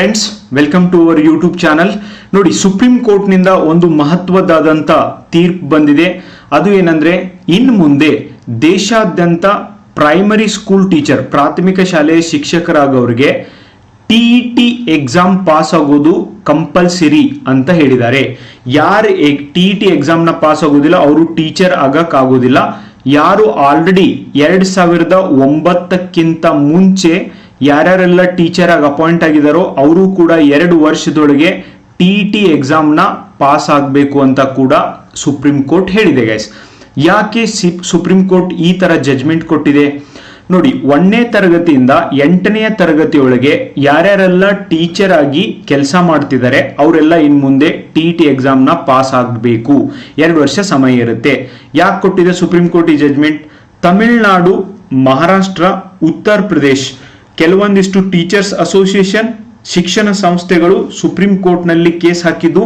Friends welcome to our YouTube channel ನೋಡಿ supreme ಕೋರ್ಟ್ನಿಂದ ಒಂದು ಮಹತ್ವದಾದಂಥ ತೀರ್ಪು ಬಂದಿದೆ. ಅದು ಏನಂದ್ರೆ ಇನ್ನು ಮುಂದೆ ದೇಶಾದ್ಯಂತ ಪ್ರೈಮರಿ ಸ್ಕೂಲ್ ಟೀಚರ್ ಪ್ರಾಥಮಿಕ ಶಾಲೆಯ ಶಿಕ್ಷಕರಾಗವ್ರಿಗೆ ಟಿ ಎಕ್ಸಾಮ್ ಪಾಸ್ ಆಗೋದು ಕಂಪಲ್ಸರಿ ಅಂತ ಹೇಳಿದ್ದಾರೆ. ಯಾರು ಟಿ ಟಿ ಎಕ್ಸಾಮ್ನ ಪಾಸ್ ಆಗೋದಿಲ್ಲ, ಅವರು ಟೀಚರ್ ಆಗಕ್ಕಾಗೋದಿಲ್ಲ. ಯಾರು ಆಲ್ರೆಡಿ ಎರಡು ಸಾವಿರದ ಒಂಬತ್ತಕ್ಕಿಂತ ಮುಂಚೆ ಯಾರ್ಯಾರೆಲ್ಲ ಟೀಚರ್ ಆಗಿ ಅಪಾಯಿಂಟ್ ಆಗಿದಾರೋ ಅವರು ಕೂಡ ಎರಡು ವರ್ಷದೊಳಗೆ ಟಿ ಟಿ ಎಕ್ಸಾಮ್ನ ಪಾಸ್ ಆಗಬೇಕು ಅಂತ ಕೂಡ ಸುಪ್ರೀಂ ಕೋರ್ಟ್ ಹೇಳಿದೆ ಗೈಸ್ ಯಾಕೆ ಸುಪ್ರೀಂ ಕೋರ್ಟ್ ಈ ತರ ಜಜ್ಮೆಂಟ್ ಕೊಟ್ಟಿದೆ? ನೋಡಿ, ಒಂದನೇ ತರಗತಿಯಿಂದ ಎಂಟನೆಯ ತರಗತಿಯೊಳಗೆ ಯಾರ್ಯಾರೆಲ್ಲ ಟೀಚರ್ ಆಗಿ ಕೆಲಸ ಮಾಡ್ತಿದ್ದಾರೆ ಅವರೆಲ್ಲ ಇನ್ ಮುಂದೆ ಟಿ ಟಿ ಎಕ್ಸಾಮ್ನ ಪಾಸ್ ಆಗಬೇಕು. ಎರಡು ವರ್ಷ ಸಮಯ ಇರುತ್ತೆ. ಯಾಕೆ ಕೊಟ್ಟಿದೆ ಸುಪ್ರೀಂ ಕೋರ್ಟ್ ಈ ಜಜ್ಮೆಂಟ್ ತಮಿಳುನಾಡು, ಮಹಾರಾಷ್ಟ್ರ, ಉತ್ತರ ಪ್ರದೇಶ್ ಕೆಲವೊಂದಿಷ್ಟು ಟೀಚರ್ಸ್ ಅಸೋಸಿಯೇಷನ್ ಶಿಕ್ಷಣ ಸಂಸ್ಥೆಗಳು ಸುಪ್ರೀಂ ಕೋರ್ಟ್ನಲ್ಲಿ ಕೇಸ್ ಹಾಕಿದ್ದು,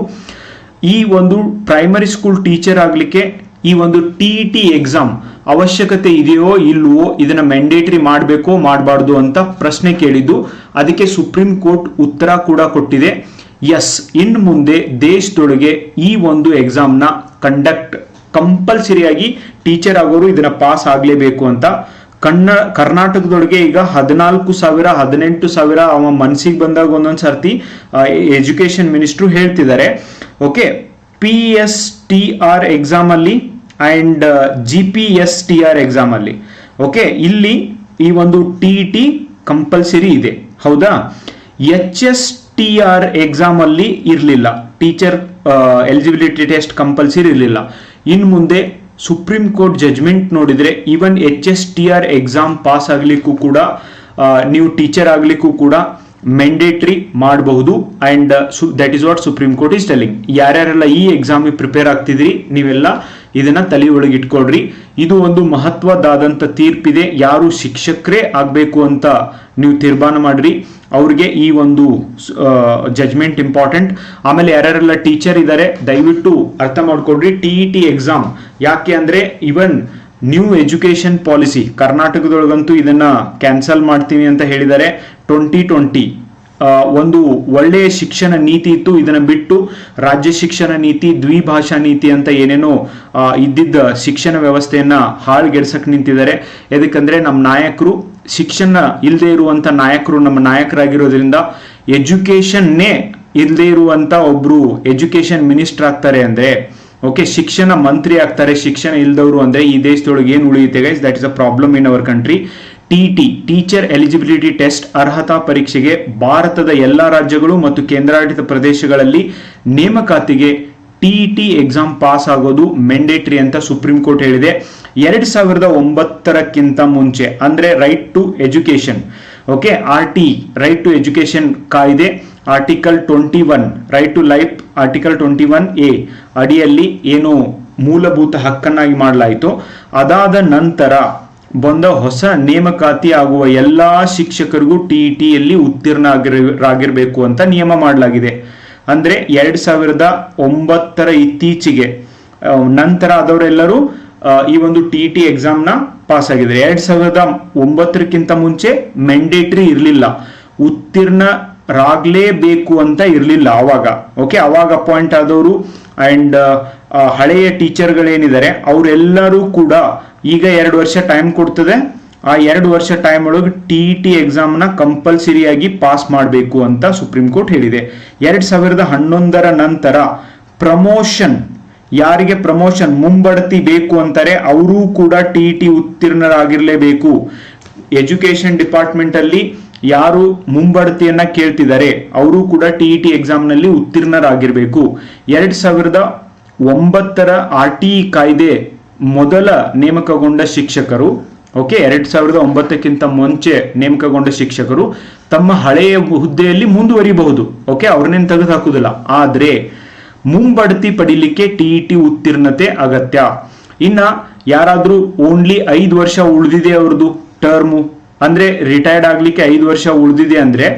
ಈ ಒಂದು ಪ್ರೈಮರಿ ಸ್ಕೂಲ್ ಟೀಚರ್ ಆಗಲಿಕ್ಕೆ ಈ ಒಂದು ಟಿ ಟಿ ಎಕ್ಸಾಮ್ ಅವಶ್ಯಕತೆ ಇದೆಯೋ ಇಲ್ವೋ ಇದನ್ನ ಮ್ಯಾಂಡೇಟರಿ ಮಾಡಬೇಕೋ ಮಾಡಬಾರ್ದು ಅಂತ ಪ್ರಶ್ನೆ ಕೇಳಿದ್ದು. ಅದಕ್ಕೆ ಸುಪ್ರೀಂ ಕೋರ್ಟ್ ಉತ್ತರ ಕೂಡ ಕೊಟ್ಟಿದೆ. ಎಸ್ ಇನ್ನು ಮುಂದೆ ದೇಶದೊಳಗೆ ಈ ಒಂದು ಎಕ್ಸಾಮ್ನ ಕಂಡಕ್ಟ್ ಕಂಪಲ್ಸರಿಯಾಗಿ ಟೀಚರ್ ಆಗೋರು ಇದನ್ನ ಪಾಸ್ ಆಗಲೇಬೇಕು ಅಂತ. ಕನ್ನ ಕರ್ನಾಟಕದೊಳಗೆ ಈಗ ಹದಿನಾಲ್ಕು ಸಾವಿರ, ಹದಿನೆಂಟು ಸಾವಿರ ಅವ ಮನ್ಸಿಗೆ ಬಂದಾಗ ಒಂದೊಂದು ಸರ್ತಿ ಎಜುಕೇಶನ್ ಮಿನಿಸ್ಟ್ರು ಹೇಳ್ತಿದ್ದಾರೆ. Okay P S T R exam ಅಲ್ಲಿ and G P S T R exam ಅಲ್ಲಿ. ಓಕೆ, ಇಲ್ಲಿ ಈ ಒಂದು ಟಿ ಟಿ ಕಂಪಲ್ಸರಿ ಇದೆ. ಹೌದಾ? H S T R exam ಅಲ್ಲಿ ಇರಲಿಲ್ಲ. ಟೀಚರ್ ಎಲಿಜಿಬಿಲಿಟಿ ಟೆಸ್ಟ್ ಕಂಪಲ್ಸರಿ ಇರಲಿಲ್ಲ. ಇನ್ನು ಮುಂದೆ ಸುಪ್ರೀಂ ಕೋರ್ಟ್ ಜಜ್ಮೆಂಟ್ ನೋಡಿದ್ರೆ even H S T R exam pass ಆಗ್ಲಿಕ್ಕೂ ಕೂಡ ನೀವು ಟೀಚರ್ ಆಗ್ಲಿಕ್ಕೂ ಕೂಡ ಮೆಂಡೇಟ್ರಿ ಮಾಡಬಹುದು. And that is what supreme court is telling ಯಾರ್ಯಾರೆಲ್ಲ ಈ ಎಕ್ಸಾಮ್ ಪ್ರಿಪೇರ್ ಆಗ್ತಿದ್ರಿ, ನೀವೆಲ್ಲ ಇದನ್ನ ತಲೆಯೊಳಗೆ ಇಟ್ಕೊಳ್ರಿ. ಇದು ಒಂದು ಮಹತ್ವದಾದಂತ ತೀರ್ಪಿದೆ. ಯಾರು ಶಿಕ್ಷಕರೇ ಆಗ್ಬೇಕು ಅಂತ ನೀವು ತೀರ್ಮಾನ ಮಾಡ್ರಿ. ಅವ್ರಿಗೆ ಈ ಒಂದು ಜಜ್ಮೆಂಟ್ ಇಂಪಾರ್ಟೆಂಟ್ ಆಮೇಲೆ ಯಾರ್ಯಾರೆಲ್ಲ ಟೀಚರ್ ಇದ್ದಾರೆ ದಯವಿಟ್ಟು ಅರ್ಥ ಮಾಡ್ಕೊಡ್ರಿ ಟಿ ಇ ಟಿ ಎಕ್ಸಾಮ್ ಯಾಕೆ ಅಂದ್ರೆ ಇವನ್ ನ್ಯೂ ಎಜುಕೇಶನ್ ಪಾಲಿಸಿ ಕರ್ನಾಟಕದೊಳಗಂತೂ ಇದನ್ನ ಕ್ಯಾನ್ಸಲ್ ಮಾಡ್ತೀವಿ ಅಂತ ಹೇಳಿದ್ದಾರೆ. ಟ್ವೆಂಟಿ ಟ್ವೆಂಟಿ ಒಂದು ಒಳ್ಳೆಯ ಶಿಕ್ಷಣ ನೀತಿ ಇತ್ತು. ಇದನ್ನ ಬಿಟ್ಟು ರಾಜ್ಯ ಶಿಕ್ಷಣ ನೀತಿ, ದ್ವಿಭಾಷಾ ನೀತಿ ಅಂತ ಏನೇನೋ ಇದ್ದಿದ್ದ ಶಿಕ್ಷಣ ವ್ಯವಸ್ಥೆಯನ್ನ ಹಾಳ್ಗೆಡ್ಸಕ್ ನಿಂತಿದ್ದಾರೆ. ಎದಕ್ಕಂದ್ರೆ ನಮ್ಮ ನಾಯಕರು, ಶಿಕ್ಷಣ ಇಲ್ಲದೆ ಇರುವಂತ ನಾಯಕರು ನಮ್ಮ ನಾಯಕರಾಗಿರೋದ್ರಿಂದ ಎಜುಕೇಷನ್ನೇ ಇಲ್ಲದೆ ಇರುವಂತ ಒಬ್ರು ಎಜುಕೇಷನ್ ಮಿನಿಸ್ಟರ್ ಆಗ್ತಾರೆ ಅಂದ್ರೆ, ಓಕೆ, ಶಿಕ್ಷಣ ಮಂತ್ರಿ ಆಗ್ತಾರೆ, ಶಿಕ್ಷಣ ಇಲ್ದವರು ಅಂದ್ರೆ ಈ ದೇಶದೊಳಗೆ ಏನು ಉಳಿಯುತ್ತೆ guys that is a problem in our country T T teacher eligibility test ಅರ್ಹತಾ ಪರೀಕ್ಷೆಗೆ ಭಾರತದ ಎಲ್ಲಾ ರಾಜ್ಯಗಳು ಮತ್ತು ಕೇಂದ್ರಾಡಳಿತ ಪ್ರದೇಶಗಳಲ್ಲಿ ನೇಮಕಾತಿಗೆ ಟಿಇಟಿ ಎಕ್ಸಾಮ್ ಪಾಸ್ ಆಗೋದು ಮೆಂಡೇಟ್ರಿ ಅಂತ ಸುಪ್ರೀಂ ಕೋರ್ಟ್ ಹೇಳಿದೆ. ಎರಡ್ ಸಾವಿರದ ಒಂಬತ್ತರಕ್ಕಿಂತ ಮುಂಚೆ, ಅಂದ್ರೆ right to education okay R T right to education ಕಾಯ್ದೆ. Article twenty one right to life article twenty one A ಅಡಿಯಲ್ಲಿ ಏನು ಮೂಲಭೂತ ಹಕ್ಕನ್ನಾಗಿ ಮಾಡಲಾಯಿತು. ಅದಾದ ನಂತರ ಬಂದ ಹೊಸ ನೇಮಕಾತಿ ಆಗುವ ಎಲ್ಲಾ ಶಿಕ್ಷಕರಿಗೂ ಟಿ ಟಿಯಲ್ಲಿ ಉತ್ತೀರ್ಣ ಆಗಿರಬೇಕು ಅಂತ ನಿಯಮ ಮಾಡಲಾಗಿದೆ. ಅಂದ್ರೆ ಎರಡ್ ಸಾವಿರದ ಒಂಬತ್ತರ ಇತ್ತೀಚೆಗೆ ನಂತರ ಆದವರೆಲ್ಲರೂ ಈ ಒಂದು ಟಿ ಟಿ ಎಕ್ಸಾಮ್ನ ಪಾಸ್ ಆಗಿದ್ದಾರೆ ಎರಡ್ ಸಾವಿರದ ಒಂಬತ್ತರಕ್ಕಿಂತ ಮುಂಚೆ ಮೆಂಡೇಟ್ರಿ ಇರಲಿಲ್ಲ. ಉತ್ತೀರ್ಣರಾಗಲೇಬೇಕು ಅಂತ ಇರಲಿಲ್ಲ ಅವಾಗ ಓಕೆ ಅವಾಗ ಅಪಾಯಿಂಟ್ ಆದವರು ಅಂಡ್ ಹಳೆಯ ಟೀಚರ್ಗಳೇನಿದ್ದಾರೆ, ಅವರೆಲ್ಲರೂ ಕೂಡ ಈಗ ಎರಡು ವರ್ಷ ಟೈಮ್ ಕೊಡ್ತದೆ. ಆ ಎರಡು ವರ್ಷ ಟೈಮ್ ಒಳಗೆ ಟಿ ಟಿ ಎಕ್ಸಾಮ್ನ ಕಂಪಲ್ಸರಿಯಾಗಿ ಪಾಸ್ ಮಾಡಬೇಕು ಅಂತ ಸುಪ್ರೀಂ ಕೋರ್ಟ್ ಹೇಳಿದೆ. ಎರಡು ಸಾವಿರದ ಹನ್ನೊಂದರ ನಂತರ ಪ್ರಮೋಷನ್ ಯಾರಿಗೆ ಪ್ರಮೋಷನ್ ಮುಂಬಡ್ತಿ ಬೇಕು ಅಂತಾರೆ, ಅವರೂ ಕೂಡ ಟಿ ಟಿ ಉತ್ತೀರ್ಣರಾಗಿರಲೇಬೇಕು. ಎಜುಕೇಶನ್ ಡಿಪಾರ್ಟ್ಮೆಂಟ್ ಅಲ್ಲಿ ಯಾರು ಮುಂಬಡ್ತಿಯನ್ನ ಕೇಳ್ತಿದ್ದಾರೆ, ಅವರು ಕೂಡ ಟಿ ಟಿ ಎಕ್ಸಾಮ್ನಲ್ಲಿ ಉತ್ತೀರ್ಣರಾಗಿರ್ಬೇಕು. ಎರಡ್ ಸಾವಿರದ ಒಂಬತ್ತರ ಆರ್ ಟಿ ಕಾಯ್ದೆ ಮೊದಲ ನೇಮಕಗೊಂಡ ಶಿಕ್ಷಕರು, ಓಕೆ, ಎರಡ್ ಸಾವಿರದ ಒಂಬತ್ತಕ್ಕಿಂತ ಮುಂಚೆ ನೇಮಕಗೊಂಡ ಶಿಕ್ಷಕರು ತಮ್ಮ ಹಳೆಯ ಹುದ್ದೆಯಲ್ಲಿ ಮುಂದುವರಿಬಹುದು, ಓಕೆ, ಅವ್ರನ್ನೇನು ತೆಗೆದು ಹಾಕುದಿಲ್ಲ ಆದ್ರೆ ಮುಂಬಡ್ತಿ ಪಡಿಲಿಕ್ಕೆ ಟಿ ಟಿ ಉತ್ತೀರ್ಣತೆ ಅಗತ್ಯ. ಇನ್ನ ಯಾರಾದ್ರೂ ಓನ್ಲಿ ಐದು ವರ್ಷ ಉಳಿದಿದೆ ಅವ್ರದ್ದು ಟರ್ಮು, ಅಂದ್ರೆ ರಿಟೈರ್ಡ್ ಆಗ್ಲಿಕ್ಕೆ ಐದು ವರ್ಷ ಉಳಿದಿದೆ ಅಂದ್ರೆ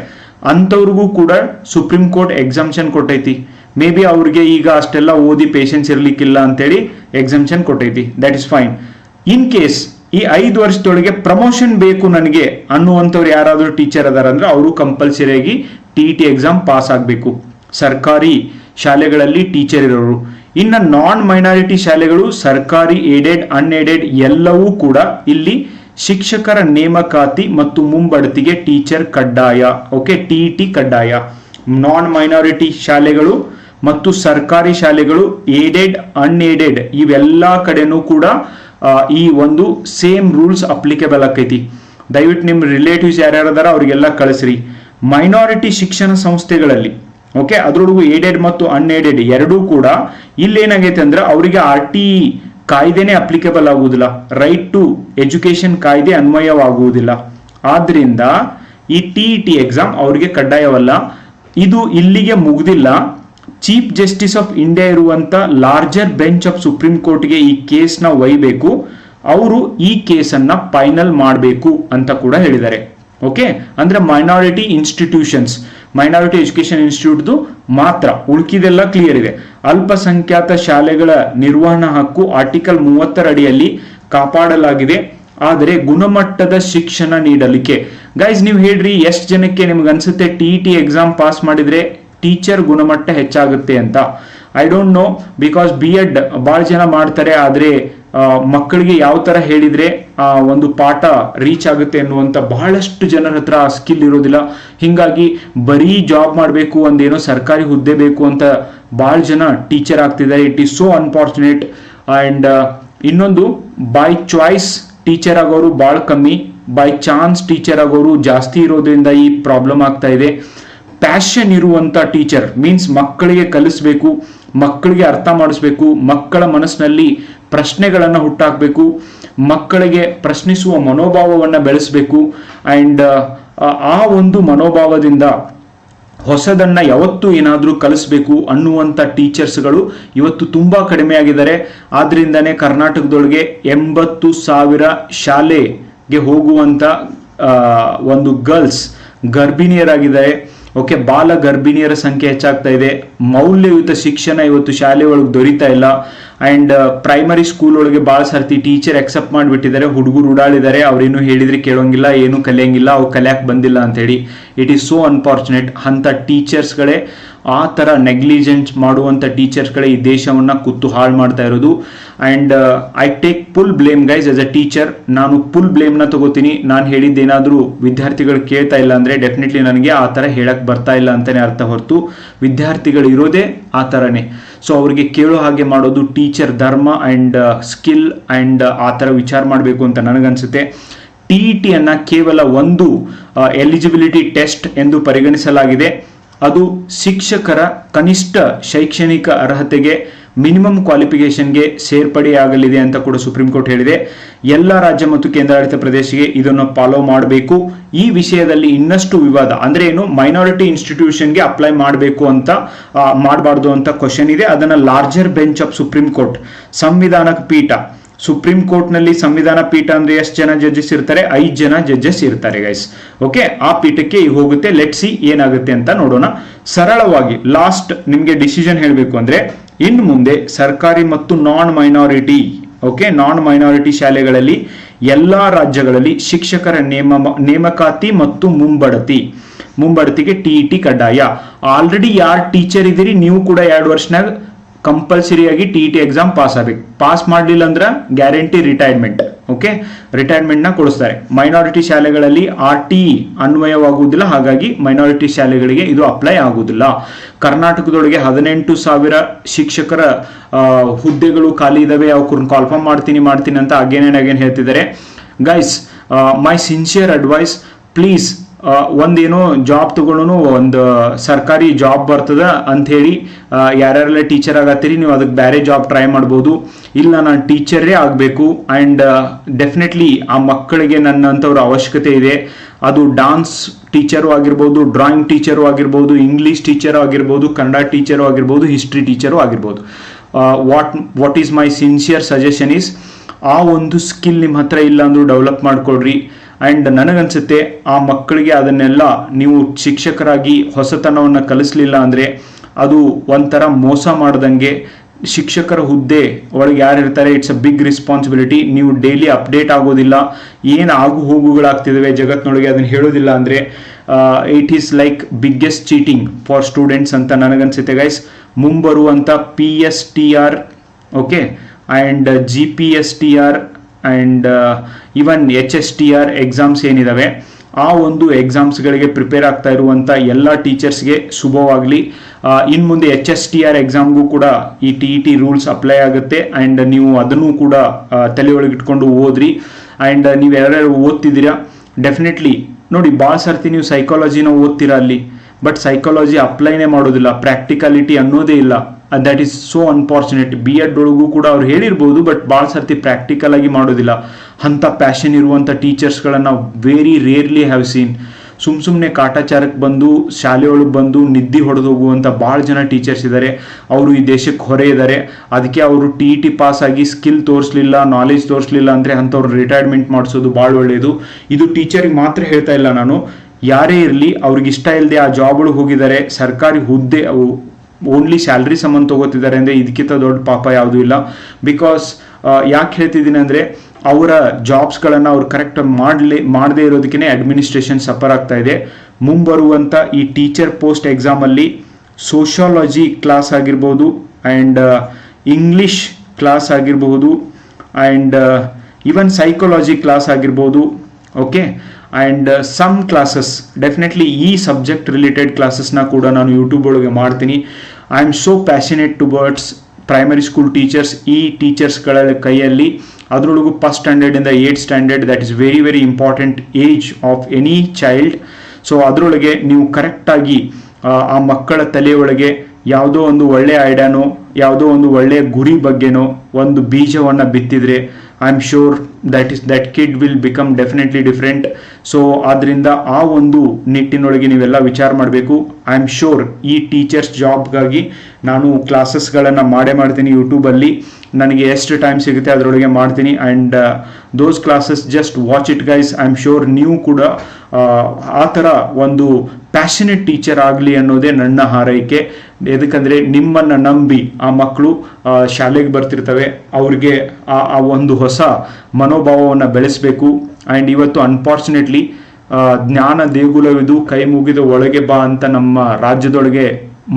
ಅಂಥವ್ರಿಗೂ ಕೂಡ ಸುಪ್ರೀಂ ಕೋರ್ಟ್ ಎಕ್ಸಾಮ್ಷನ್ ಕೊಟ್ಟೈತಿ. ಮೇ ಬಿ ಅವ್ರಿಗೆ ಈಗ ಅಷ್ಟೆಲ್ಲ ಓದಿ ಪೇಷನ್ಸ್ ಇರ್ಲಿಕ್ಕಿಲ್ಲ ಅಂತೇಳಿ ಎಕ್ಸಾಮ್ಷನ್ ಕೊಟ್ಟೈತಿ. That is fine in case ಈ ಐದು ವರ್ಷದೊಳಗೆ ಪ್ರಮೋಷನ್ ಬೇಕು ನನಗೆ ಅನ್ನುವಂಥವ್ರು ಯಾರಾದರೂ ಟೀಚರ್ ಅದಾರ ಅಂದ್ರೆ ಅವರು ಕಂಪಲ್ಸರಿಯಾಗಿ T E T exam pass ಆಗಬೇಕು. ಸರ್ಕಾರಿ ಶಾಲೆಗಳಲ್ಲಿ ಟೀಚರ್ ಇರೋರು. ಇನ್ನು ನಾನ್ ಮೈನಾರಿಟಿ ಶಾಲೆಗಳು ಸರ್ಕಾರಿ ಏಡೆಡ್ ಅನ್ಏಡೆಡ್ ಎಲ್ಲವೂ ಕೂಡ ಇಲ್ಲಿ ಶಿಕ್ಷಕರ ನೇಮಕಾತಿ ಮತ್ತು ಮುಂಬಡ್ತಿಗೆ ಟೀಚರ್ ಕಡ್ಡಾಯ. ಓಕೆ ಟಿ ಇ ಟಿ ಕಡ್ಡಾಯ. ನಾನ್ ಮೈನಾರಿಟಿ ಶಾಲೆಗಳು ಮತ್ತು ಸರ್ಕಾರಿ ಶಾಲೆಗಳು ಏಡೆಡ್ ಅನ್ಏಡೆಡ್ ಇವೆಲ್ಲ ಕಡೆನೂ ಕೂಡ ಈ ಒಂದು ಸೇಮ್ ರೂಲ್ಸ್ ಅಪ್ಲಿಕೇಬಲ್ ಆಕೈತಿ. ದಯವಿಟ್ಟು ನಿಮ್ಮ ರಿಲೇಟಿವ್ಸ್ ಯಾರ್ಯಾರು ಅದಾರ ಅವ್ರಿಗೆಲ್ಲ ಕಳಿಸ್ರಿ. ಮೈನಾರಿಟಿ ಶಿಕ್ಷಣ ಸಂಸ್ಥೆಗಳಲ್ಲಿ ಓಕೆ ಅದರೊಳಗೂ ಏಡೆಡ್ ಮತ್ತು ಅನ್ಏಡೆಡ್ ಎರಡೂ ಕೂಡ ಇಲ್ಲಿ ಏನಾಗೈತೆ ಅಂದ್ರೆ ಅವರಿಗೆ ಆರ್ ಟಿ ಕಾಯ್ದೆನೇ ಅಪ್ಲಿಕೇಬಲ್ ಆಗುವುದಿಲ್ಲ ರೈಟ್ ಟು ಎಜುಕೇಶನ್ ಕಾಯ್ದೆ ಅನ್ವಯವಾಗುವುದಿಲ್ಲ. ಆದ್ರಿಂದ ಈ ಟಿ ಇ ಟಿ ಎಕ್ಸಾಮ್ ಅವರಿಗೆ ಕಡ್ಡಾಯವಲ್ಲ. ಇದು ಇಲ್ಲಿಗೆ ಮುಗ್ದಿಲ್ಲ. ಚೀಫ್ ಜಸ್ಟಿಸ್ ಆಫ್ ಇಂಡಿಯಾ ಇರುವಂತ ಲಾರ್ಜರ್ ಬೆಂಚ್ ಆಫ್ ಸುಪ್ರೀಂ ಕೋರ್ಟ್ಗೆ ಈ ಕೇಸ್ನ ಒಯ್ಯಬೇಕು ಅವರು ಈ ಕೇಸನ್ನ ಫೈನಲ್ ಮಾಡಬೇಕು ಅಂತ ಕೂಡ ಹೇಳಿದ್ದಾರೆ. ಓಕೆ? ಅಂದ್ರೆ ಮೈನಾರಿಟಿ ಇನ್ಸ್ಟಿಟ್ಯೂಷನ್ಸ್, ಮೈನಾರಿಟಿ ಎಜುಕೇಶನ್ ಇನ್ಸ್ಟಿಟ್ಯೂಟ್ದು ಮಾತ್ರ ಉಳ್ಕಿದೆಲ್ಲ ಕ್ಲಿಯರ್ ಇದೆ. ಅಲ್ಪಸಂಖ್ಯಾತ ಶಾಲೆಗಳ ನಿರ್ವಹಣಾ ಹಕ್ಕು ಆರ್ಟಿಕಲ್ ಮೂವತ್ತರ ಅಡಿಯಲ್ಲಿ ಕಾಪಾಡಲಾಗಿದೆ. ಆದರೆ ಗುಣಮಟ್ಟದ ಶಿಕ್ಷಣ ನೀಡಲಿಕ್ಕೆ. ಗೈಸ್, ನೀವು ಹೇಳ್ರಿ, ಎಷ್ಟು ಜನಕ್ಕೆ ನಿಮ್ಗೆ ಅನ್ಸುತ್ತೆ ಟಿ ಟಿ ಎಕ್ಸಾಮ್ ಪಾಸ್ ಮಾಡಿದ್ರೆ? ಟೀಚರ್ ಗುಣಮಟ್ಟ ಹೆಚ್ಚಾಗುತ್ತೆ ಅಂತ. I don't know because B Ed ಭಾಳ ಜನ ಮಾಡ್ತಾರೆ, ಆದರೆ ಮಕ್ಕಳಿಗೆ ಯಾವ ತರ ಹೇಳಿದ್ರೆ, ಆ, ಒಂದು ಪಾಠ ರೀಚ್ ಆಗುತ್ತೆ ಅನ್ನುವಂತ ಬಹಳಷ್ಟು ಜನರ ಹತ್ರ ಆ ಸ್ಕಿಲ್ ಇರೋದಿಲ್ಲ. ಹಿಂಗಾಗಿ ಬರೀ ಜಾಬ್ ಮಾಡಬೇಕು ಒಂದೇನೋ ಸರ್ಕಾರಿ ಹುದ್ದೆ ಬೇಕು ಅಂತ ಬಹಳ ಜನ ಟೀಚರ್ ಆಗ್ತಿದ್ದಾರೆ. It is so unfortunate and ಇನ್ನೊಂದು ಬೈ ಚಾಯ್ಸ್ ಟೀಚರ್ ಆಗೋರು ಭಾಳ ಕಮ್ಮಿ ಬೈ ಚಾನ್ಸ್ ಟೀಚರ್ ಆಗೋರು ಜಾಸ್ತಿ ಇರೋದ್ರಿಂದ ಈ ಪ್ರಾಬ್ಲಮ್ ಆಗ್ತಾ ಇದೆ. ಪ್ಯಾಷನ್ ಇರುವಂತ ಟೀಚರ್ ಮೀನ್ಸ್ ಮಕ್ಕಳಿಗೆ ಕಲಿಸ್ಬೇಕು ಮಕ್ಕಳಿಗೆ ಅರ್ಥ ಮಾಡಿಸ್ಬೇಕು ಮಕ್ಕಳ ಮನಸ್ಸಿನಲ್ಲಿ ಪ್ರಶ್ನೆಗಳನ್ನು ಹುಟ್ಟಾಕಬೇಕು ಮಕ್ಕಳಿಗೆ ಪ್ರಶ್ನಿಸುವ ಮನೋಭಾವವನ್ನು ಬೆಳೆಸಬೇಕು ಅಂಡ್ ಆ ಒಂದು ಮನೋಭಾವದಿಂದ ಹೊಸದನ್ನ ಯಾವತ್ತು ಏನಾದರೂ ಕಲಿಸ್ಬೇಕು ಅನ್ನುವಂಥ ಟೀಚರ್ಸ್ಗಳು ಇವತ್ತು ತುಂಬಾ ಕಡಿಮೆ ಆಗಿದ್ದಾರೆ. ಆದ್ರಿಂದನೇ ಕರ್ನಾಟಕದೊಳಗೆ ಎಂಬತ್ತು ಸಾವಿರ ಶಾಲೆಗೆ ಹೋಗುವಂತ ಆ, ಒಂದು ಗರ್ಲ್ಸ್ ಗರ್ಭಿಣಿಯರಾಗಿದ್ದಾರೆ. ಓಕೆ, ಬಾಲ ಗರ್ಭಿಣಿಯರ ಸಂಖ್ಯೆ ಹೆಚ್ಚಾಗ್ತಾ ಇದೆ. ಮೌಲ್ಯಯುತ ಶಿಕ್ಷಣ ಇವತ್ತು ಶಾಲೆ ಒಳಗೆ ದೊರೀತಾ ಇಲ್ಲ. ಅಂಡ್ ಪ್ರೈಮರಿ ಸ್ಕೂಲ್ ಒಳಗೆ ಭಾಳ ಸರ್ತಿ ಟೀಚರ್ ಅಕ್ಸೆಪ್ಟ್ ಮಾಡಿಬಿಟ್ಟಿದ್ದಾರೆ. ಹುಡುಗರು ಉಡಾಳಿದ್ದಾರೆ. ಅವ್ರೇನು ಹೇಳಿದ್ರೆ ಕೇಳೋಂಗಿಲ್ಲ, ಏನು ಕಲಿಯಂಗಿಲ್ಲ ಅವು ಕಲಿಯಕ್ ಬಂದಿಲ್ಲ ಅಂತ ಹೇಳಿ. ಇಟ್ ಈಸ್ ಸೋ ಅನ್ಫಾರ್ಚುನೇಟ್ ಅಂತ ಟೀಚರ್ಸ್ಗಳೇ ಆ ಥರ ನೆಗ್ಲಿಜೆನ್ಸ್ ಮಾಡುವಂಥ ಟೀಚರ್ಸ್ಗಳೇ ಈ ದೇಶವನ್ನ ಕುತ್ತು ಹಾಳು ಮಾಡ್ತಾ ಇರೋದು. And I take full blame guys as a teacher ನಾನು ಫುಲ್ ಬ್ಲೇಮ್ನ ತಗೋತೀನಿ. ನಾನು ಹೇಳಿದ್ದೇನಾದರೂ ವಿದ್ಯಾರ್ಥಿಗಳು ಕೇಳ್ತಾ ಇಲ್ಲ ಅಂದ್ರೆ ಡೆಫಿನೆಟ್ಲಿ ನನಗೆ ಆ ಥರ ಹೇಳಕ್ ಬರ್ತಾ ಇಲ್ಲ ಅಂತಲೇ ಅರ್ಥ ಹೊರತು. ವಿದ್ಯಾರ್ಥಿಗಳು ಇರೋದೇ ಆ ಥರನೇ ಸೊ ಅವರಿಗೆ ಕೇಳೋ ಹಾಗೆ ಮಾಡೋದು ಟೀಚರ್ ಧರ್ಮ ಅಂಡ್ ಸ್ಕಿಲ್ ಅಂಡ್ ಆ ಥರ ವಿಚಾರ ಮಾಡಬೇಕು ಅಂತ ನನಗನ್ಸುತ್ತೆ. ಟಿ ಇ ಟಿಯನ್ನು ಕೇವಲ ಒಂದು ಎಲಿಜಿಬಿಲಿಟಿ ಟೆಸ್ಟ್ ಎಂದು ಪರಿಗಣಿಸಲಾಗಿದೆ. ಅದು ಶಿಕ್ಷಕರ ಕನಿಷ್ಠ ಶೈಕ್ಷಣಿಕ ಅರ್ಹತೆಗೆ ಮಿನಿಮಮ್ ಕ್ವಾಲಿಫಿಕೇಷನ್ಗೆ ಸೇರ್ಪಡೆಯಾಗಲಿದೆ ಅಂತ ಕೂಡ ಸುಪ್ರೀಂ ಕೋರ್ಟ್ ಹೇಳಿದೆ. ಎಲ್ಲ ರಾಜ್ಯ ಮತ್ತು ಕೇಂದ್ರಾಡಳಿತ ಪ್ರದೇಶಕ್ಕೆ ಇದನ್ನು ಫಾಲೋ ಮಾಡಬೇಕು. ಈ ವಿಷಯದಲ್ಲಿ ಇನ್ನಷ್ಟು ವಿವಾದ, ಅಂದ್ರೆ ಏನು ಮೈನಾರಿಟಿ ಇನ್ಸ್ಟಿಟ್ಯೂಷನ್ಗೆ ಅಪ್ಲೈ ಮಾಡಬೇಕು ಅಂತ ಮಾಡಬಾರ್ದು ಅಂತ ಕ್ವಶನ್ ಇದೆ. ಅದನ್ನ larger bench of supreme court ಸಂವಿಧಾನ ಪೀಠ ಸುಪ್ರೀಂ ಕೋರ್ಟ್ನಲ್ಲಿ ಸಂವಿಧಾನ ಪೀಠ ಅಂದ್ರೆ ಎಷ್ಟು ಜನ ಜಡ್ಜಸ್ ಇರ್ತಾರೆ? ಐದು ಜನ ಜಡ್ಜಸ್ ಇರ್ತಾರೆ ಗೈಸ್ ಓಕೆ ಆ ಪೀಠಕ್ಕೆ ಹೋಗುತ್ತೆ. ಲೆಟ್ ಸಿ ಏನಾಗುತ್ತೆ ಅಂತ ನೋಡೋಣ. ಸರಳವಾಗಿ ಲಾಸ್ಟ್ ನಿಮ್ಗೆ ಡಿಸಿಷನ್ ಹೇಳಬೇಕು ಅಂದ್ರೆ ಇನ್ನು ಮುಂದೆ ಸರ್ಕಾರಿ ಮತ್ತು non minority okay non minority ಶಾಲೆಗಳಲ್ಲಿ ಎಲ್ಲಾ ರಾಜ್ಯಗಳಲ್ಲಿ ಶಿಕ್ಷಕರ ನೇಮ, ನೇಮಕಾತಿ ಮತ್ತು ಮುಂಬಡತಿ. ಮುಂಬಡತಿಗೆ ಟಿ ಇ ಟಿ ಕಡ್ಡಾಯ. ಆಲ್ರೆಡಿ ಯಾರು ಟೀಚರ್ ಇದ್ದೀರಿ? ನೀವು ಕೂಡ ಎರಡು ವರ್ಷನಾಗ ಕಂಪಲ್ಸರಿ ಆಗಿ ಟಿ ಟಿ ಎಕ್ಸಾಮ್ ಪಾಸ್ ಆಗಬೇಕು. ಪಾಸ್ ಮಾಡಲಿಲ್ಲ ಅಂದ್ರೆ ಗ್ಯಾರಂಟಿ ರಿಟೈರ್ಮೆಂಟ್ ಓಕೆ ರಿಟೈರ್ಮೆಂಟ್ನ ಕೊಡಿಸ್ತಾರೆ. ಮೈನಾರಿಟಿ ಶಾಲೆಗಳಲ್ಲಿ ಆರ್ ಟಿ ಅನ್ವಯವಾಗುವುದಿಲ್ಲ, ಹಾಗಾಗಿ ಮೈನಾರಿಟಿ ಶಾಲೆಗಳಿಗೆ ಇದು ಅಪ್ಲೈ ಆಗುವುದಿಲ್ಲ. ಕರ್ನಾಟಕದೊಳಗೆ ಹದಿನೆಂಟು ಸಾವಿರ ಶಿಕ್ಷಕರ ಹುದ್ದೆಗಳು ಖಾಲಿ ಇದಾವೆ. ಅವ್ರನ್ನ ಕಾಲ್ಫಾರ್ಮ್ ಮಾಡ್ತೀನಿ ಮಾಡ್ತೀನಿ ಅಂತ ಅಗೇನ್ ಅಂಡ್ ಅಗೇನ್ ಹೇಳ್ತಿದ್ದಾರೆ. Guys my sincere advice please ಒಂದೇನೋ ಜಾಬ್ ತಗೊಂಡು ಒಂದು ಸರ್ಕಾರಿ ಜಾಬ್ ಬರ್ತದ ಅಂತ ಹೇಳಿ ಯಾರ್ಯಾರೆಲ್ಲ ಟೀಚರ್ ಆಗತ್ತೀರಿ, ನೀವು ಅದಕ್ಕೆ ಬೇರೆ ಜಾಬ್ ಟ್ರೈ ಮಾಡ್ಬೋದು. ಇಲ್ಲ, ನಾನು ಟೀಚರೇ ಆಗಬೇಕು. ಆ್ಯಂಡ್ ಡೆಫಿನೆಟ್ಲಿ ಆ ಮಕ್ಕಳಿಗೆ ನನ್ನಂಥವ್ರ ಅವಶ್ಯಕತೆ ಇದೆ. ಅದು ಡಾನ್ಸ್ ಟೀಚರು ಆಗಿರ್ಬೋದು ಡ್ರಾಯಿಂಗ್ ಟೀಚರು ಆಗಿರ್ಬೋದು ಇಂಗ್ಲೀಷ್ ಟೀಚರು ಆಗಿರ್ಬೋದು ಕನ್ನಡ ಟೀಚರು ಆಗಿರ್ಬೋದು ಹಿಸ್ಟ್ರಿ ಟೀಚರು ಆಗಿರ್ಬೋದು. What what is my sincere suggestion is ಆ ಒಂದು ಸ್ಕಿಲ್ ನಿಮ್ಮ ಹತ್ರ ಇಲ್ಲ ಅಂದ್ರೂ ಡೆವಲಪ್ ಮಾಡ್ಕೊಳ್ರಿ. ಆ್ಯಂಡ್ ನನಗನ್ಸುತ್ತೆ, ಆ ಮಕ್ಕಳಿಗೆ ಅದನ್ನೆಲ್ಲ ನೀವು ಶಿಕ್ಷಕರಾಗಿ ಹೊಸತನವನ್ನು ಕಲಿಸ್ಲಿಲ್ಲ ಅಂದರೆ ಅದು ಒಂಥರ ಮೋಸ ಮಾಡ್ದಂಗೆ ಶಿಕ್ಷಕರ ಹುದ್ದೆ ಒಳಗೆ ಯಾರು ಇರ್ತಾರೆ ಇಟ್ಸ್ ಅ ಬಿಗ್ ರೆಸ್ಪಾನ್ಸಿಬಿಲಿಟಿ ನೀವು ಡೈಲಿ ಅಪ್ಡೇಟ್ ಆಗೋದಿಲ್ಲ. ಏನು ಆಗು ಹೋಗುಗಳಾಗ್ತಿದ್ದಾವೆ ಜಗತ್ತಿನೊಳಗೆ ಅದನ್ನು ಹೇಳೋದಿಲ್ಲ ಅಂದರೆ it is like biggest cheating for students ಅಂತ ನನಗನ್ಸುತ್ತೆ guys ಮುಂಬರುವಂಥ P S T R okay and G P S T R and even H S T R exams ಏನಿದ್ದಾವೆ ಆ ಒಂದು ಎಕ್ಸಾಮ್ಸ್ಗಳಿಗೆ ಪ್ರಿಪೇರ್ ಆಗ್ತಾ ಇರುವಂಥ ಎಲ್ಲ ಟೀಚರ್ಸ್ಗೆ ಶುಭವಾಗಲಿ. ಇನ್ನು ಮುಂದೆ ಎಚ್ ಎಸ್ ಟಿ ಆರ್ ಎಕ್ಸಾಮ್ಗೂ ಕೂಡ ಈ T E T rules apply ಆಗುತ್ತೆ. ಆ್ಯಂಡ್ ನೀವು ಅದನ್ನು ಕೂಡ ತಲೆಯೊಳಗಿಟ್ಕೊಂಡು ಓದ್ರಿ. ಆ್ಯಂಡ್ ನೀವು ಯಾರ್ಯಾರು ಓದ್ತಿದ್ದೀರಾ ಡೆಫಿನೆಟ್ಲಿ ನೋಡಿ ಭಾಳ ಸರ್ತಿ ನೀವು ಸೈಕಾಲಜಿನ ಓದ್ತೀರಾ ಅಲ್ಲಿ. ಬಟ್ ಸೈಕಾಲಜಿ ಅಪ್ಲೈನೇ ಮಾಡೋದಿಲ್ಲ. ಪ್ರಾಕ್ಟಿಕಾಲಿಟಿ ಅನ್ನೋದೇ ಇಲ್ಲ. That is so unfortunate B Ed ಒಳಗೂ ಕೂಡ ಅವ್ರು ಹೇಳಿರ್ಬೋದು ಬಟ್ ಭಾಳ ಸರ್ತಿ ಪ್ರಾಕ್ಟಿಕಲ್ ಆಗಿ ಮಾಡೋದಿಲ್ಲ. ಅಂಥ ಪ್ಯಾಷನ್ ಇರುವಂಥ ಟೀಚರ್ಸ್ಗಳನ್ನು ವೆರಿ ರೇರ್ಲಿ ಹ್ಯಾವ್ ಸೀನ್ ಸುಮ್ ಸುಮ್ಮನೆ ಕಾಟಾಚಾರಕ್ಕೆ ಬಂದು ಶಾಲೆಯೊಳಗೆ ಬಂದು ನಿದ್ದೆ ಹೊಡೆದು ಹೋಗುವಂಥ ಭಾಳ ಜನ ಟೀಚರ್ಸ್ ಇದ್ದಾರೆ ಅವರು ಈ ದೇಶಕ್ಕೆ ಹೊರೆ ಇದ್ದಾರೆ ಅದಕ್ಕೆ ಅವರು ಟಿ ಟಿ ಪಾಸ್ ಆಗಿ ಸ್ಕಿಲ್ ತೋರಿಸ್ಲಿಲ್ಲ ನಾಲೆಜ್ ತೋರಿಸ್ಲಿಲ್ಲ ಅಂದರೆ ಅಂಥವ್ರು ರಿಟೈರ್ಮೆಂಟ್ ಮಾಡಿಸೋದು ಭಾಳ ಒಳ್ಳೆಯದು ಇದು ಟೀಚರಿಗೆ ಮಾತ್ರ ಹೇಳ್ತಾ ಇಲ್ಲ ನಾನು. ಯಾರೇ ಇರಲಿ, ಅವ್ರಿಗೆ ಇಷ್ಟ ಇಲ್ಲದೆ ಆ ಜಾಬ್ಗಳು ಹೋಗಿದ್ದಾರೆ, ಸರ್ಕಾರಿ ಹುದ್ದೆ, ಅವು ಓನ್ಲಿ ಸ್ಯಾಲ್ರಿ ಸಂಬಂಧ ತಗೋತಿದ್ದಾರೆ ಅಂದರೆ ಇದಕ್ಕಿಂತ ದೊಡ್ಡ ಪಾಪ ಯಾವುದೂ ಇಲ್ಲ. ಬಿಕಾಸ್ ಯಾಕೆ ಹೇಳ್ತಿದ್ದೀನಿ ಅಂದರೆ ಅವರ ಜಾಬ್ಸ್ಗಳನ್ನು ಅವ್ರು ಕರೆಕ್ಟ್ ಮಾಡಲಿ, ಮಾಡದೇ ಇರೋದಕ್ಕೆ ಅಡ್ಮಿನಿಸ್ಟ್ರೇಷನ್ ಸಫರ್ ಆಗ್ತಾ ಇದೆ. ಮುಂಬರುವಂಥ ಈ ಟೀಚರ್ ಪೋಸ್ಟ್ ಎಕ್ಸಾಮಲ್ಲಿ ಸೋಷಿಯಾಲಜಿ ಕ್ಲಾಸ್ ಆಗಿರ್ಬೋದು ಆ್ಯಂಡ್ ಇಂಗ್ಲಿಷ್ ಕ್ಲಾಸ್ ಆಗಿರಬಹುದು ಆ್ಯಂಡ್ ಈವನ್ ಸೈಕಾಲಜಿ ಕ್ಲಾಸ್ ಆಗಿರ್ಬೋದು. Okay and some classes definitely ಈ ಸಬ್ಜೆಕ್ಟ್ ರಿಲೇಟೆಡ್ ಕ್ಲಾಸಸ್ನ ಕೂಡ ನಾನು ಯೂಟ್ಯೂಬ್ ಒಳಗೆ ಮಾಡ್ತೀನಿ. I am so passionate towards primary school teachers ಈ ಟೀಚರ್ಸ್ಗಳ ಕೈಯಲ್ಲಿ ಅದರೊಳಗೂ first ಸ್ಟ್ಯಾಂಡರ್ಡಿಂದ eight standard that is very very important age of any child so ಅದರೊಳಗೆ ನೀವು ಕರೆಕ್ಟಾಗಿ ಆ ಮಕ್ಕಳ ತಲೆಯೊಳಗೆ ಯಾವುದೋ ಒಂದು ಒಳ್ಳೆಯ ಐಡಿಯಾನೋ ಯಾವುದೋ ಒಂದು ಒಳ್ಳೆಯ ಗುರಿ ಬಗ್ಗೆನೋ ಒಂದು ಬೀಜವನ್ನು ಬಿತ್ತಿದರೆ I am sure that is that kid will become definitely different so ಆದ್ದರಿಂದ ಆ ಒಂದು ನಿಟ್ಟಿನೊಳಗೆ ನೀವೆಲ್ಲ ವಿಚಾರ ಮಾಡಬೇಕು. ಐ ಆಮ್ ಶೋರ್ ಈ ಟೀಚರ್ಸ್ ಜಾಬ್ಗಾಗಿ ನಾನು ಕ್ಲಾಸಸ್ಗಳನ್ನು ಮಾಡೇ ಮಾಡ್ತೀನಿ ಯೂಟ್ಯೂಬಲ್ಲಿ ನನಗೆ ಎಷ್ಟು ಟೈಮ್ ಸಿಗುತ್ತೆ ಅದರೊಳಗೆ ಮಾಡ್ತೀನಿ. And those classes just watch it guys I am sure ನೀವು ಕೂಡ ಆ, ಆ ಥರ ಒಂದು ಪ್ಯಾಷನೆಟ್ ಟೀಚರ್ ಆಗಲಿ ಅನ್ನೋದೇ ನನ್ನ ಹಾರೈಕೆ. ಎದಕ್ಕಂದರೆ ನಿಮ್ಮನ್ನು ನಂಬಿ ಆ ಮಕ್ಕಳು ಶಾಲೆಗೆ ಬರ್ತಿರ್ತವೆ. ಅವ್ರಿಗೆ ಆ ಒಂದು ಹೊಸ ಮನೋಭಾವವನ್ನು ಬೆಳೆಸಬೇಕು. ಆ್ಯಂಡ್ ಇವತ್ತು ಅನ್ಫಾರ್ಚುನೇಟ್ಲಿ ಜ್ಞಾನ ದೇಗುಲವಿದು ಕೈ ಮುಗಿದ ಒಳಗೆ ಬಾ ಅಂತ ನಮ್ಮ ರಾಜ್ಯದೊಳಗೆ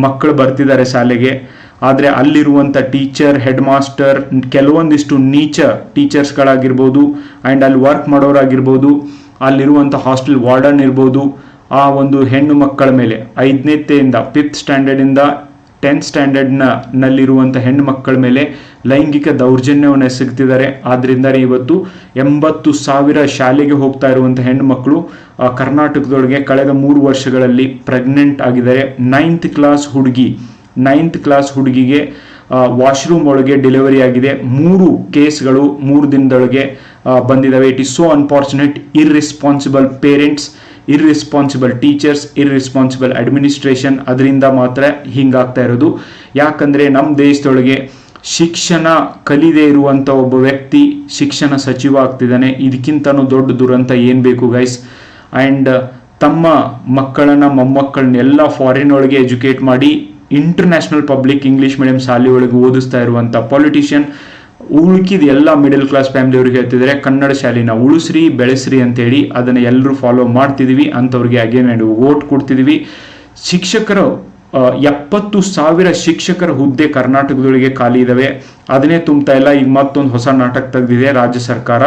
ಮಕ್ಕಳು ಬರ್ತಿದ್ದಾರೆ ಶಾಲೆಗೆ. ಆದರೆ ಅಲ್ಲಿರುವಂಥ ಟೀಚರ್ ಹೆಡ್ ಮಾಸ್ಟರ್ ಕೆಲವೊಂದಿಷ್ಟು ನೀಚ ಟೀಚರ್ಸ್ಗಳಾಗಿರ್ಬೋದು ಆ್ಯಂಡ್ ಅಲ್ಲಿ ವರ್ಕ್ ಮಾಡೋರಾಗಿರ್ಬೋದು ಅಲ್ಲಿರುವಂಥ ಹಾಸ್ಟೆಲ್ ವಾರ್ಡನ್ ಇರ್ಬೋದು, ಆ ಒಂದು ಹೆಣ್ಣು ಮಕ್ಕಳ ಮೇಲೆ ಐದನೇತೆಯಿಂದ ಫಿಫ್ತ್ ಸ್ಟ್ಯಾಂಡರ್ಡಿಂದ ಟೆಂತ್ ಸ್ಟ್ಯಾಂಡರ್ಡ್ನ ನಲ್ಲಿರುವಂಥ ಹೆಣ್ಣು ಮಕ್ಕಳ ಮೇಲೆ ಲೈಂಗಿಕ ದೌರ್ಜನ್ಯವನ್ನು ಎಸಗ್ತಿದ್ದಾರೆ ಆದ್ರಿಂದ ಇವತ್ತು ಎಂಬತ್ತು ಸಾವಿರ ಶಾಲೆಗೆ ಹೋಗ್ತಾ ಇರುವಂಥ ಹೆಣ್ಣು ಮಕ್ಕಳು ಕರ್ನಾಟಕದೊಳಗೆ ಕಳೆದ ಮೂರು ವರ್ಷಗಳಲ್ಲಿ ಪ್ರೆಗ್ನೆಂಟ್ ಆಗಿದ್ದಾರೆ. ನೈನ್ತ್ ಕ್ಲಾಸ್ ಹುಡುಗಿ ನೈನ್ತ್ ಕ್ಲಾಸ್ ಹುಡುಗಿಗೆ ವಾಶ್ರೂಮ್ ಒಳಗೆ ಡೆಲಿವರಿ ಆಗಿದೆ. ಮೂರು ಕೇಸ್ಗಳು ಮೂರು ದಿನದೊಳಗೆ ಬಂದಿದ್ದಾವೆ. It is so unfortunate irresponsible parents irresponsible teachers irresponsible administration ಅದರಿಂದ ಮಾತ್ರ ಹಿಂಗಾಗ್ತಾ ಇರೋದು. ಯಾಕಂದರೆ ನಮ್ಮ ದೇಶದೊಳಗೆ ಶಿಕ್ಷಣ ಕಲಿದೇ ಇರುವಂಥ ಒಬ್ಬ ವ್ಯಕ್ತಿ ಶಿಕ್ಷಣ ಸಚಿವ ಆಗ್ತಿದ್ದಾನೆ. ಇದಕ್ಕಿಂತನೂ ದೊಡ್ಡ ದುರಂತ ಏನು ಬೇಕು ಗೈಸ್ ಆ್ಯಂಡ್ ತಮ್ಮ ಮಕ್ಕಳನ್ನ ಮೊಮ್ಮಕ್ಕಳನ್ನೆಲ್ಲ ಫಾರಿನ್ ಒಳಗೆ ಎಜುಕೇಟ್ ಮಾಡಿ ಇಂಟರ್ನ್ಯಾಷನಲ್ ಪಬ್ಲಿಕ್ ಇಂಗ್ಲೀಷ್ ಮೀಡಿಯಂ ಶಾಲೆ ಒಳಗೆ ಓದಿಸ್ತಾ ಇರುವಂಥ ಪೊಲಿಟಿಷಿಯನ್ ಉಳ್ಕಿದ ಎಲ್ಲ ಮಿಡಲ್ ಕ್ಲಾಸ್ ಫ್ಯಾಮಿಲಿಯವ್ರಿಗೆ ಹೇಳ್ತಿದ್ರೆ ಕನ್ನಡ ಶಾಲೆನ ಉಳಿಸ್ರಿ, ಬೆಳೆಸ್ರಿ ಅಂತೇಳಿ ಅದನ್ನು ಎಲ್ಲರೂ ಫಾಲೋ ಮಾಡ್ತಿದೀವಿ. ಅಂಥವ್ರಿಗೆ ಅಗೇನ್ ಓಟ್ ಕೊಡ್ತಿದೀವಿ. ಶಿಕ್ಷಕರು ಎಪ್ಪತ್ತು ಸಾವಿರ ಶಿಕ್ಷಕರ ಹುದ್ದೆ ಕರ್ನಾಟಕದೊಳಗೆ ಖಾಲಿ ಇದಾವೆ. ಅದನ್ನೇ ತುಂಬ್ತಾ ಇಲ್ಲ. ಈಗ ಮತ್ತೊಂದು ಹೊಸ ನಾಟಕ ತೆಗೆದಿದೆ ರಾಜ್ಯ ಸರ್ಕಾರ.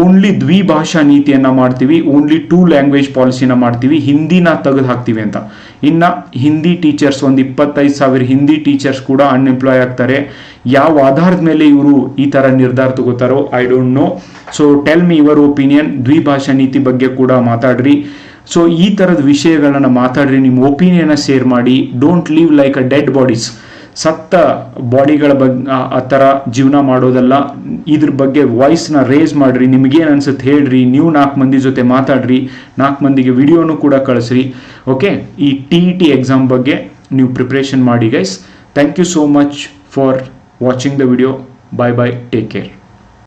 ಓನ್ಲಿ ದ್ವಿಭಾಷಾ ನೀತಿಯನ್ನ ಮಾಡ್ತೀವಿ ಓನ್ಲಿ ಟೂ ಲ್ಯಾಂಗ್ವೇಜ್ ಪಾಲಿಸಿನ ಮಾಡ್ತೀವಿ, ಹಿಂದಿನ ತೆಗೆದು ಹಾಕ್ತೀವಿ ಅಂತ. ಇನ್ನ ಹಿಂದಿ ಟೀಚರ್ಸ್ ಒಂದು ಇಪ್ಪತ್ತೈದು ಸಾವಿರ ಹಿಂದಿ ಟೀಚರ್ಸ್ ಕೂಡ ಅನ್ಎಂಪ್ಲಾಯ್ ಆಗ್ತಾರೆ. ಯಾವ ಆಧಾರದ ಮೇಲೆ ಇವರು ಈ ತರ ನಿರ್ಧಾರ ತಗೋತಾರೋ I don't know so tell me your opinion ದ್ವಿಭಾಷಾ ನೀತಿ ಬಗ್ಗೆ ಕೂಡ ಮಾತಾಡ್ರಿ. ಸೊ ಈ ಥರದ ವಿಷಯಗಳನ್ನ ಮಾತಾಡ್ರಿ, ನಿಮ್ಮ ಒಪಿನಿಯನ್ನ ಶೇರ್ ಮಾಡಿ. Don't leave like a dead bodies ಸತ್ತ ಬಾಡಿಗಳ ಬಗ್ಗೆ ಆ ಥರ ಜೀವನ ಮಾಡೋದಲ್ಲ. ಇದ್ರ ಬಗ್ಗೆ ವಾಯ್ಸ್ನ ರೇಸ್ ಮಾಡಿರಿ. ನಿಮಗೇನು ಅನ್ಸುತ್ತೆ ಹೇಳ್ರಿ. ನೀವು ನಾಲ್ಕು ಮಂದಿ ಜೊತೆ ಮಾತಾಡ್ರಿ. ನಾಲ್ಕು ಮಂದಿಗೆ ವಿಡಿಯೋನು ಕೂಡ ಕಳಿಸ್ರಿ. ಓಕೆ ಈ ಟಿ ಇ ಟಿ ಎಕ್ಸಾಮ್ ಬಗ್ಗೆ ನೀವು ಪ್ರಿಪ್ರೇಷನ್ ಮಾಡಿ guys thank you so much for watching the video bye bye take care